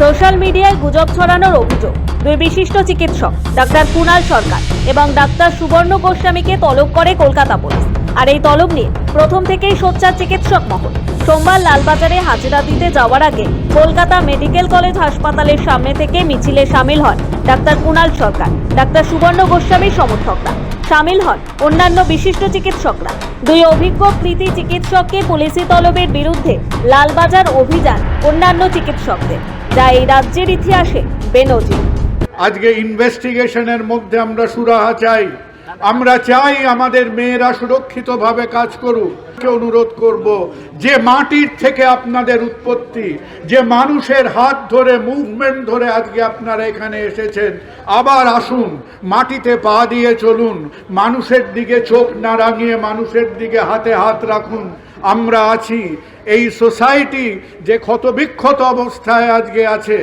Social মিডিয়ায় গুজব ছড়ানোর অভিযোগ। দুই বিশিষ্ট চিকিৎসক, ডাক্তার কুণাল সরকার এবং ডাক্তার সুবর্ণ গোস্বামীকে তলব করে কলকাতা পুলিশ। আর এই তলব নিয়ে প্রথম থেকেই সোচ্চার চিকিৎসক মহল। সোমবার লালবাজারে হাজিরা দিতে যাওয়ার আগে কলকাতা মেডিকেল কলেজ হাসপাতালের সামনে থেকে মিছিলে সামিল হন ডাক্তার কুণাল সরকার, ডাক্তার সুবর্ণ গোস্বামীর সমর্থকরা। সামিল হন অন্যান্য বিশিষ্ট চিকিৎসকরা। দুই অভিজ্ঞ কৃতি চিকিৎসককে পুলিশি তলবের বিরুদ্ধে লালবাজার অভিযান অন্যান্য চিকিৎসকদের। যা এই রাজ্যের ইতিহাসে বেনজির। আজকে ইনভেস্টিগেশনের মধ্যে আমরা সুরাহা চাই। আমরা চাই আমাদের মেয়েরা সুরক্ষিতভাবে কাজ করুক। অনুরোধ করব, যে মাটির থেকে আপনাদের উৎপত্তি, যে মানুষের হাত ধরে মুভমেন্ট ধরে আজকে আপনারা এখানে এসেছেন, আবার আসুন, মাটিতে পা দিয়ে চলুন, মানুষের দিকে চোখ না রাঙিয়ে মানুষের দিকে হাতে হাত রাখুন। আমরা আছি। এই সোসাইটি যে ক্ষতবিক্ষত অবস্থায় আজকে আছে,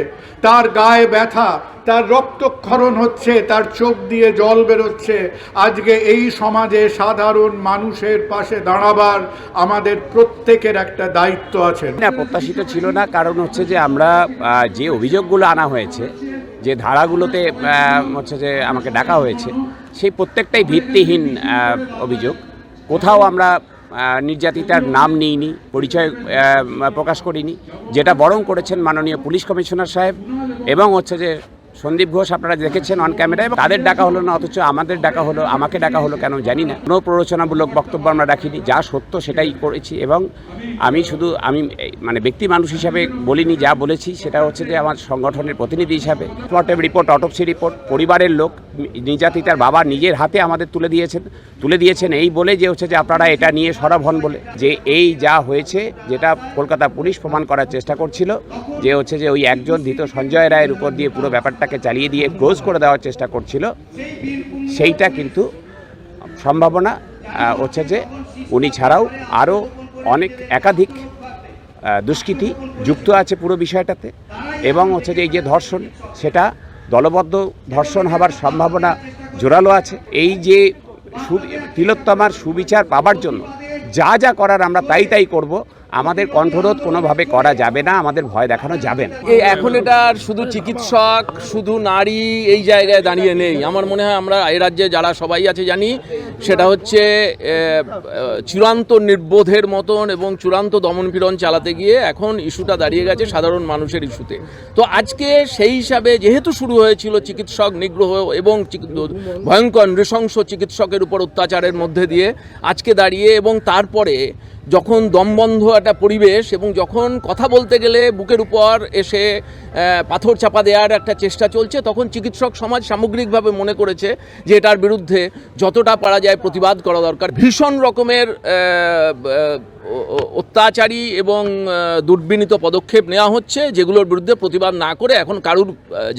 তার গায়ে ব্যথা, তার রক্তক্ষরণ হচ্ছে, তার চোখ দিয়ে জল বেরোচ্ছে। আজকে এই সমাজে সাধারণ মানুষের পাশে দাঁড়াবার আমাদের প্রত্যেকের একটা দায়িত্ব আছে। না, প্রত্যাশিত ছিল না, কারণ হচ্ছে যে আমরা যে অভিযোগগুলো আনা হয়েছে, যে ধারাগুলোতে হচ্ছে যে আমাকে ডাকা হয়েছে, সেই প্রত্যেকটাই ভিত্তিহীন অভিযোগ। কোথাও আমরা নির্যাতিতার নাম নিইনি, পরিচয় প্রকাশ করিনি, যেটা বরং করেছেন মাননীয় পুলিশ কমিশনার সাহেব এবং হচ্ছে যে সন্দীপ ঘোষ আপনারা দেখেছেন অন ক্যামেরায় এবং তাদের ডাকা হলো না, অথচ আমাদের ডাকা হলো, আমাকে ডাকা হলো কেন জানি না। কোনো প্ররোচনামূলক বক্তব্য আমরা রাখিনি, যা সত্য সেটাই করেছি, এবং আমি শুধু, আমি মানে ব্যক্তি মানুষ হিসাবে বলিনি, যা বলেছি, সেটা হচ্ছে যে আমার সংগঠনের প্রতিনিধি হিসাবে। পোস্টমর্টেম রিপোর্ট অটোপসি রিপোর্ট পরিবারের লোক নির্যাতিতার বাবা নিজের হাতে আমাদের তুলে দিয়েছেন তুলে দিয়েছেন এই বলে যে হচ্ছে যে আপনারা এটা নিয়ে সরব হন বলে। যে এই যা হয়েছে, যেটা কলকাতা পুলিশ প্রমাণ করার চেষ্টা করছিল, যে হচ্ছে যে ওই একজন ধৃত সঞ্জয় রায়ের উপর দিয়ে পুরো ব্যাপারটাকে চালিয়ে দিয়ে ক্লোজ করে দেওয়ার চেষ্টা করছিল, সেইটা কিন্তু সম্ভাবনা হচ্ছে যে উনি ছাড়াও আরও অনেক একাধিক দুষ্কৃতী যুক্ত আছে পুরো বিষয়টাতে এবং হচ্ছে যে এই যে ধর্ষণ, সেটা দলবদ্ধ ধর্ষণ হবার সম্ভাবনা জোরালো আছে। এই যে তিলোত্তমার সুবিচার পাবার জন্য যা যা করার আমরা তাই তাই করব আমাদের কণ্ঠরোধ কোনোভাবে করা যাবে না, আমাদের ভয় দেখানো যাবে না। এই এখন এটা শুধু চিকিৎসক, শুধু নারী এই জায়গায় দাঁড়িয়ে নেই। আমার মনে হয় আমরা এই রাজ্যে যারা সবাই আছে জানি, সেটা হচ্ছে চূড়ান্ত নির্বোধের মতন এবং চূড়ান্ত দমনপীড়ন চালাতে গিয়ে এখন ইস্যুটা দাঁড়িয়ে গেছে সাধারণ মানুষের ইস্যুতে। তো আজকে সেই হিসাবে যেহেতু শুরু হয়েছিল চিকিৎসক নিগ্রহ এবং ভয়ঙ্কর নৃশংস চিকিৎসকের উপর অত্যাচারের মধ্যে দিয়ে, আজকে দাঁড়িয়ে এবং তারপরে যখন দমবন্ধ একটা পরিবেশ এবং যখন কথা বলতে গেলে বুকের উপর এসে পাথর চাপা দেওয়ার একটা চেষ্টা চলছে, তখন চিকিৎসক সমাজ সামগ্রিকভাবে মনে করেছে যে এটার বিরুদ্ধে যতটা পারা যায় প্রতিবাদ করা দরকার। ভীষণ রকমের অত্যাচারী এবং দুর্বিনীত পদক্ষেপ নেওয়া হচ্ছে, যেগুলোর বিরুদ্ধে প্রতিবাদ না করে এখন কারুর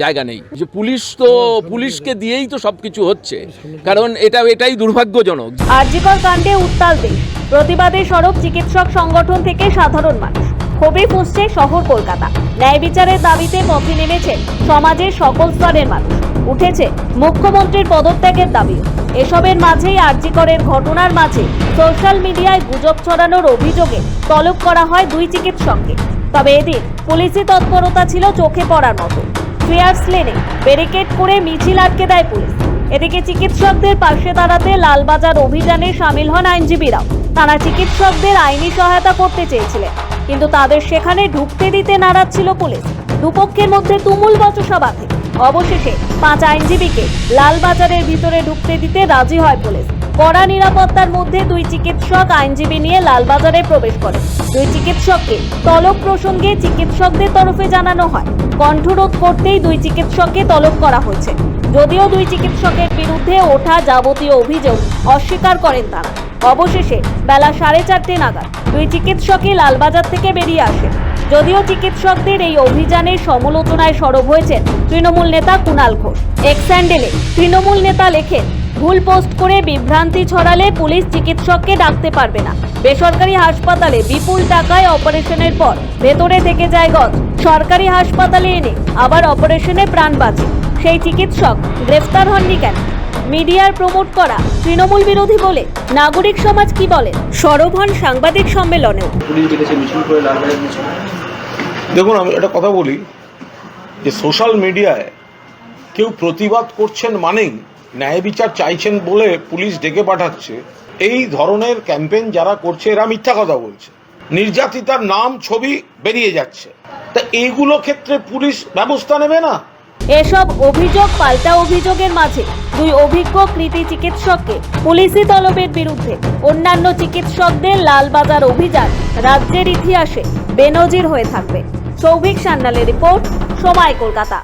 জায়গা নেই। যে পুলিশ তো, পুলিশকে দিয়েই তো সব কিছু হচ্ছে। কারণ এটা, এটাই দুর্ভাগ্যজনক। আরজিকর কাণ্ডে উত্তাল দেশ। প্রতিবাদে সরব চিকিৎসক সংগঠন থেকে সাধারণ মানুষ। ক্ষোভে ফুসছে শহর কলকাতা। ন্যায় বিচারের দাবিতে পথে নেমেছে সমাজের সকল স্তরের মানুষ। উঠেছে মুখ্যমন্ত্রীর পদত্যাগের দাবিও এসবের মাঝেই আরজিকরের ঘটনার মাঝে সোশ্যাল মিডিয়ায় গুজব ছড়ানোর অভিযোগে তলব করা হয় দুই চিকিৎসককে। তবে এদিন পুলিশি তৎপরতা ছিল চোখে পড়ার মতো। ফেয়ার্স লেনে ব্যারিকেড করে মিছিল আটকে দেয় পুলিশ। এদিকে চিকিৎসকদের পাশে দাঁড়াতে লালবাজার অভিযানে সামিল হন আইনজীবীরাও। তারা চিকিৎসকদের আইনি সহায়তা করতে চেয়েছিলেন, কিন্তু তাদের সেখানে ঢুকতে দিতে নারাজ ছিল পুলিশ। দুপক্ষের মধ্যে তুমুল বচসা বাঁধে। অবশেষে পাঁচ আইনজীবীকে লালবাজারের ভিতরে ঢুকতে দিতে রাজি হয় পুলিশ। কড়া নিরাপত্তার মধ্যে দুই চিকিৎসক আইনজীবী নিয়ে লালবাজারে প্রবেশ করে দুই চিকিৎসককে তলব প্রসঙ্গে চিকিৎসকদের তরফে জানানো হয়। কণ্ঠরোধ করতেই দুই চিকিৎসককে তলব করা হয়েছে। যদিও দুই চিকিৎসকের বিরুদ্ধে ওঠা যাবতীয় অভিযোগ অস্বীকার করেন তারা। অবশেষে বেলা সাড়ে চারটে নাগাদ দুই চিকিৎসকই লালবাজার থেকে বেরিয়ে আসেন। যদিও চিকিৎসকদের এই অভিযানের সমালোচনায় সরব হয়েছেন তৃণমূল নেতা কুণাল ঘোষ। এক্স হ্যান্ডেলে তৃণমূল নেতা লেখেন, ভুল পোস্ট করে বিভ্রান্তি ছড়ালে পুলিশ চিকিৎসককে ডাকতে পারবে না। বেসরকারি হাসপাতালে বিপুল টাকায় অপারেশনের পর ভেতরে থেকে যায় গজ। সরকারি হাসপাতালে এনে আবার অপারেশনে প্রাণ বাঁচে। সেই চিকিৎসক গ্রেফতার হননি কেন? মিডিয়ার প্রমোট করা তৃণমূল বিরোধী বলে নাগরিক সমাজ কি বলে? সরব হন সাংবাদিক মিছিল দেখুন, আমি একটা কথা বলি, যে সোশ্যাল মিডিয়ায় কেউ প্রতিবাদ করছেন মানেই ন্যায় বিচার চাইছেন বলে পুলিশ ডেকে পাঠাচ্ছে। এই ধরনের ক্যাম্পেইন যারা করছে, এরা মিথ্যা কথা বলছে। নির্যাতিতার নাম, ছবি বেরিয়ে যাচ্ছে। তা এইগুলো ক্ষেত্রে পুলিশ ব্যবস্থা নেবে না? এসব অভিযোগ, পাল্টা অভিযোগের মাঝে দুই অভিজ্ঞ কৃতি চিকিৎসককে পুলিশি তলবের বিরুদ্ধে অন্যান্য চিকিৎসকদের লালবাজার অভিযান রাজ্যের ইতিহাসে বেনজির হয়ে থাকবে। সৌভিক সান্যালের রিপোর্ট সময় কলকাতা।